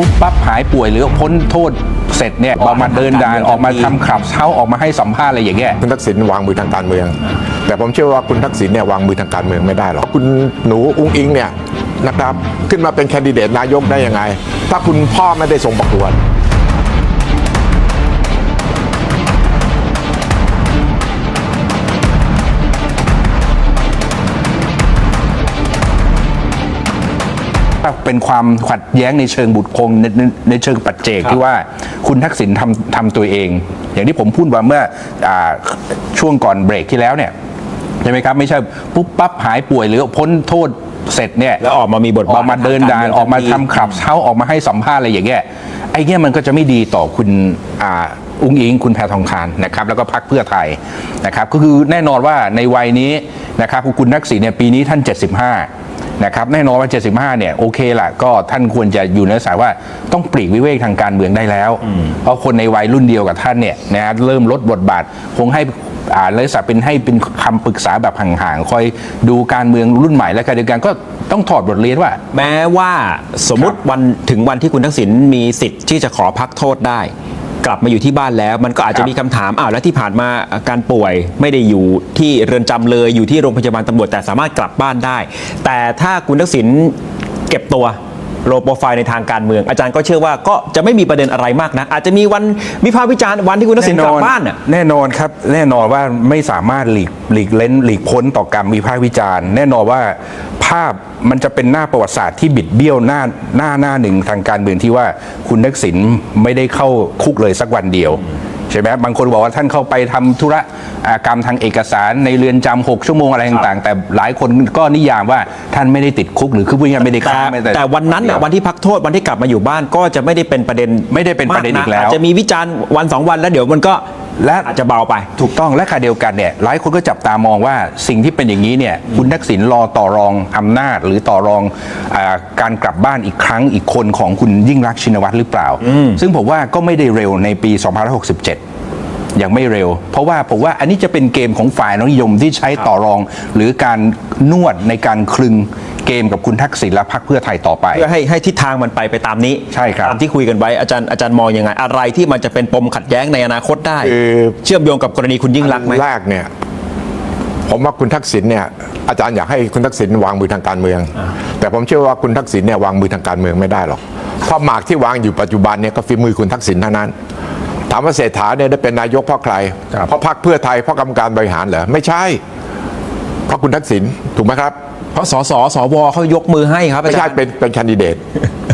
ปุ๊บปั๊บหายป่วยหรือพ้นโทษเสร็จเนี่ยออกมาเดินดานออกมาทำขับเช้าออกมาให้สัมภาษณ์อะไรอย่างเงี้ยคุณทักษิณวางมือทางการเมือง แต่ผมเชื่อว่าคุณทักษิณเนี่ยวางมือทางการเมืองไม่ได้หรอกคุณหนูอุ้งอิงเนี่ยนะครับขึ้นมาเป็นแคนดิเดตนายกได้ยังไง ถ้าคุณพ่อไม่ได้ส่งประกวด เป็นความขัดแย้งในเชิงบุตรคงในในในเชิงปัจเจกที่ว่าคุณทักษิณทำทำตัวเอง อย่างที่ผมพูดว่าเมื่ออาช่วงก่อนเบรกที่แล้วเนี่ยใช่ไหมครับ ไม่ใช่ปุ๊บปั๊บหายป่วยหรือพ้นโทษเสร็จเนี่ย แล้วออกมามีบทบาทออกมาเดินดานทางการเมืองออกมาทันทีทำขับเช้าออกมาให้สัมภาษณ์อะไรอย่างเงี้ยไอ้เงี้ยมันก็จะไม่ดีต่อคุณอ่าอุ้งอิงคุณแพทองทานนะครับ แล้วก็พักเพื่อไทยนะครับ ก็คือแน่นอนว่าในวัยนี้นะครับคุณทักษิณเนี่ยปีนี้ท่าน 75 นะครับแน่นอนว่า 75 เนี่ยโอเคละก็ท่านควรจะอยู่ในสายว่าต้องปลีกวิเวกทางการเมืองได้แล้ว เพราะคนในวัยรุ่นเดียวกับท่านเนี่ยนะฮะเริ่มลดบทบาทคงให้อ่าเลยสักเป็นให้เป็นคำปรึกษาแบบห่างๆคอยดูการเมืองรุ่นใหม่และการเดียวกันก็ต้องถอดบทเรียนว่า แม้ว่าสมมติวันถึงวันที่คุณทักษิณมีสิทธิ์ที่จะขอพักโทษได้ก ลับมาอยู่ที่บ้านแล้ว มันก็อาจคจะรับมีคำถามอ้าวแล้วที่ผ่านมาอาการป่วยไม่ได้อยู่ที่เรือนจำเลยอยู่ที่โรงพยาบาลตำรวจแต่สามารถกลับบ้านได้ แต่ถ้าคุณทักษิณเก็บตัว โลโปรไฟล์ในทางการเมือง อาจารย์ก็เชื่อว่าก็จะไม่มีประเด็นอะไรมากนะ อาจจะมีวันวิพากษ์วิจารณ์วันที่คุณทักษิณกลับบ้านน่ะแน่นอนครับ แน่นอนว่าไม่สามารถหลีกหลีกเล้นหลีกพ้นต่อการวิพากษ์วิจารณ์ แน่นอนว่าภาพมันจะเป็นหน้าประวัติศาสตร์ที่บิดเบี้ยวหน้าหน้าหน้าหนึ่งทางการเมืองที่ว่าคุณทักษิณไม่ได้เข้าคุกเลยสักวันเดียว ใช่ไหมบางคนบอกว่าท่านเข้าไปทำธุระอ่ากรรมทางเอกสารในเรือนจำหกชั่วโมงอะไรต่างๆ แต่หลายคนก็นิยามว่าท่านไม่ได้ติดคุกหรือคือพูดง่ายๆไม่ได้แต่ฆ่าไม่ได้แต่วันนั้นน่ะวันที่พักโทษวันที่กลับมาอยู่บ้านก็จะไม่ได้เป็นประเด็นไม่ได้เป็นประเด็นมาอีกแล้วอาจจะมีวิจารณ์วันสองวันแล้วเดี๋ยวมันก็ และอาจจะเบาไป ถูกต้องและขณะเดียวกันเนี่ยหลายคนก็จับตามองว่าสิ่งที่เป็นอย่างนี้เนี่ยคุณทักษิณรอต่อรองอำนาจ หรือต่อรองอาการกลับบ้านอีกครั้งอีกคนของคุณยิ่งรักษณ์ชินวัตรหรือเปล่า ซึ่งผมว่าก็ไม่ได้เร็วในปี 2567 ยังไม่เร็ว เพราะว่าผมว่าอันนี้จะเป็นเกมของฝ่ายนิยมที่ใช้ต่อรอง หรือการนวดในการคลึงเกมกับคุณทักษิณและพรรคเพื่อไทยต่อไป เพื่อให้ให้ทิศทางมันไปไปตามนี้ใช่ครับตามที่คุยกันไว้อาจารย์อาจารย์มองยังไง อะไรที่มันจะเป็นปมขัดแย้งในอนาคตได้คือเชื่อมโยงกับกรณีคุณยิ่งรักษณ์ไหมแรกเนี่ยผมว่าคุณทักษิณเนี่ยอาจารย์อยากให้คุณทักษิณวางมือทางการเมือง แต่ผมเชื่อว่าคุณทักษิณเนี่ยวางมือทางการเมืองไม่ได้หรอกเพราะหมากที่วางอยู่ปัจจุบันเนี่ยก็ฝีมือคุณทักษิณเท่านั้น ถามว่าเศรษฐาเนี่ยได้เป็นนายกเพราะใครครับเพราะพรรคเพื่อไทยเพราะกรรมการบริหารเหรอไม่ใช่ เพราะคุณทักษิณถูกไหมครับเพราะสสสวเขายกมือให้ครับไม่อาใช่จารย์เป็นเป็นแคนดิเดต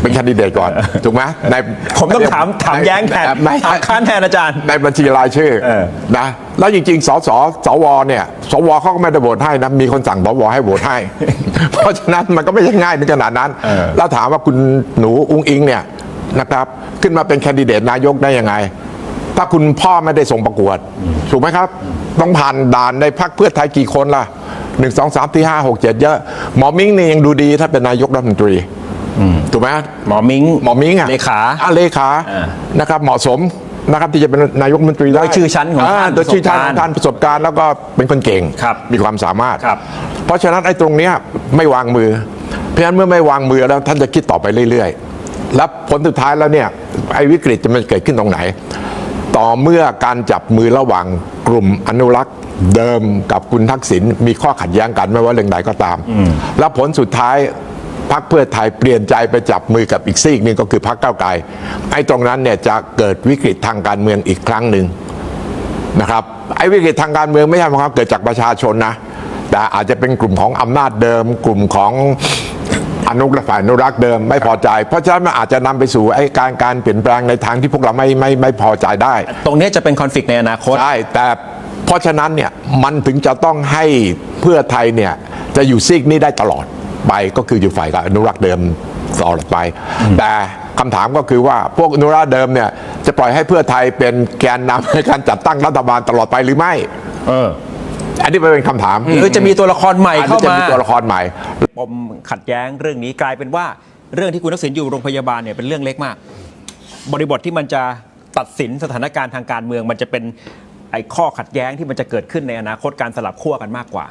เป็นแคนดิเดตก่อน ถูกไหมในผมต้องถามถามแย้งแทนไม่ถามค้านแทนอาจารย์ ในบัญชีรายชื่อเออนะแล้วจริงๆ สสสวเนี่ย สวเขาก็ไม่ได้โหวตให้นะมีคนสั่งสวให้โหวตให้ เพราะฉะนั้นมันก็ไม่ใช่ง่ายในขนาดนั้น แล้วถามว่าคุณหนูอุ้งอิงเนี่ยนะครับ ขึ้นมาเป็นแคนดิเดตนายกได้ยังไง ถ้าคุณพ่อไม่ได้ส่งประกวด ถูกไหมครับ ต้องผ่านด่านในพรรคเพื่อไทยกี่คนล่ะหนึ่งสองสามที่ห้าหกเจ็ดเยอะ หมอมิ้งนี่ยังดูดีถ้าเป็นนายกรัฐมนตรีถูกไหมหมอมิงหมอมิ้งอะเลขาอะเลขาอ่านะครับเหมาะสมนะครับที่จะเป็นนายกรัฐมนตรีได้โดยชื่อชั้นของท่านโดยชื่อชั้นประสบขการณ์องท่านประสบการณ์แล้วก็เป็นคนเก่งครับมีความสามารถครับเพราะฉะนั้นไอ้ตรงเนี้ยไม่วางมือ เพราะฉะนั้นเมื่อไม่วางมือแล้วท่านจะคิดต่อไปเรื่อย ๆ แล้วผลสุดท้ายแล้วเนี่ยไอ้วิกฤตจะมันเกิดขึ้นตรงไหน ต่อเมื่อการจับมือระหว่างกลุ่มอนุรักษ์เดิมกับคุณทักษิณมีข้อขัดแย้งกันไม่ว่าเรื่องใดก็ตาม แล้วผลสุดท้ายพรรคเพื่อไทยเปลี่ยนใจไปจับมือกับอีกซีกหนึ่งก็คือพรรคก้าวไกลไอ้ตรงนั้นเนี่ยจะเกิดวิกฤตทางการเมืองอีกครั้งหนึ่งนะครับไอ้วิกฤตทางการเมืองไม่ใช่ความเกิดจากประชาชนนะแต่อาจจะเป็นกลุ่มของอำนาจเดิม กลุ่มของ อนุรักษ์ฝ่ายอนุรักษ์เดิมไม่พอใจ เพราะฉะนั้นมันอาจจะนำไปสู่ไอ้การการเปลี่ยนแปลงในทางที่พวกเราไม่ไม่ไม่พอใจได้ ตรงเนี้ยจะเป็นคอนฟ lict ในอนาคตใช่แต่เพราะฉะนั้นเนี่ยมันถึงจะต้องให้เพื่อไทยเนี่ยจะอยู่ซีกนี้ได้ตลอดไปก็คืออยู่ฝ่ายกับอนุรักษ์เดิมตลอดไป แต่คำถามก็คือว่าพวกอนุรักษ์เดิมเนี่ยจะปล่อยให้เพื่อไทยเป็นแกนนำในการจัดตั้งรัฐบาลตลอดไปหรือไม่ เออ อันนี้เป็นคำถามเออจะมีตัวละครใหม่อันเข้านี้จะมา มีตัวละครใหม่ ปมขัดแย้งเรื่องนี้กลายเป็นว่าเรื่องที่คุณทักษิณอยู่โรงพยาบาลเนี่ยเป็นเรื่องเล็กมาก บริบทที่มันจะตัดสินสถานการณ์ทางการเมือง มันจะเป็นไอ้ข้อขัดแย้งที่มันจะเกิดขึ้นในอนาคตการสลับขั้วกันมากกว่า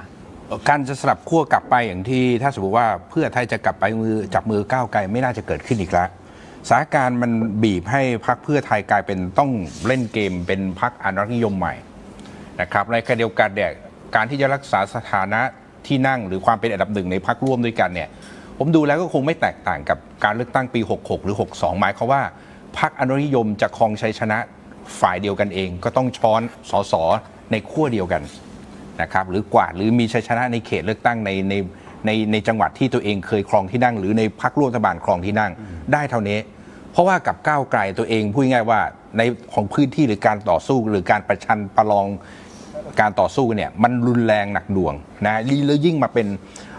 การจะสลับขั้วกลับไปอย่างที่ถ้าสมมติว่าเพื่อไทยจะกลับไปมือจับมือก้าวไกลไม่น่าจะเกิดขึ้นอีกแล้วสถานการณ์มันบีบให้พักเพื่อไทยกลายเป็นต้องเล่นเกมเป็นพักอนุรักษ์นิยมใหม่นะครับในขณะเดียวกันเนี่ย การที่จะรักษาสถานะที่นั่งหรือความเป็นอันดับหนึ่งในพักร่วมด้วยกันเนี่ยผมดูแล้วก็คงไม่แตกต่างกับการเลือกตั้งปี 66 หรือ 62 หมายความว่าพักอนุรักษ์นิยมจะครองชัยชนะฝ่ายเดียวกันเอง ก็ต้องช้อนสสในขั้วเดียวกันนะครับหรือกวาดหรือมีชัยชนะในเขตเลือกตั้งในในในในจังหวัดที่ตัวเองเคยครองที่นั่ง หรือในพักร่วมรัฐบาลครองที่นั่ง ได้เท่านี้ เพราะว่ากับก้าวไกลตัวเองพูดง่ายว่าในของพื้นที่หรือการต่อสู้หรือการประชันประลอง การต่อสู้เนี่ยมันรุนแรงหนักหน่วงนะแล้วยิ่งมาเป็น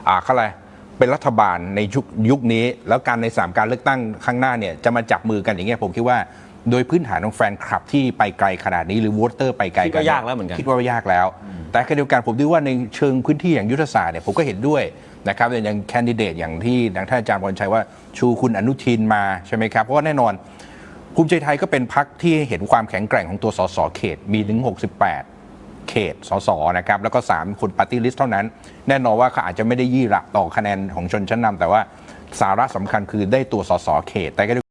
อ่าเขาอะไรเป็นรัฐบาลในยุคยุคนี้ แล้วการในสามการเลือกตั้งข้างหน้าเนี่ยจะมาจับมือกันอย่างเงี้ยผมคิดว่าโดยพื้นฐานของแฟนคลับที่ไปไกลขนาดนี้หรือวอเตอร์ไปไกลคิดว่ายากแล้วเหมือนกันคิดว่ายากแล้ว แต่ขณะเดียวกันผมดูว่าในเชิงพื้นที่อย่างยุทธศาสตร์เนี่ยผมก็เห็นด้วยนะครับอย่างแคนดิเดตอย่างที่ทางท่านอาจารย์บอลชัยว่าชูคุณอนุทินมาใช่ไหมครับเพราะว่าแน่นอนภูมิใจไทยก็เป็นพักที่เห็นความแข็งแกร่งของตัวสสเขตมีถึง 68เข ตสสนะครับแล้วก็ 3 คนปาร์ตี้ลิสต์เท่านั้น แน่นอนว่าเขาอาจจะไม่ได้ยี่หละต่อคะแนนของชนชั้นนำแต่ว่าสาระสำคัญคือได้ตัวสสเขตแต่ก็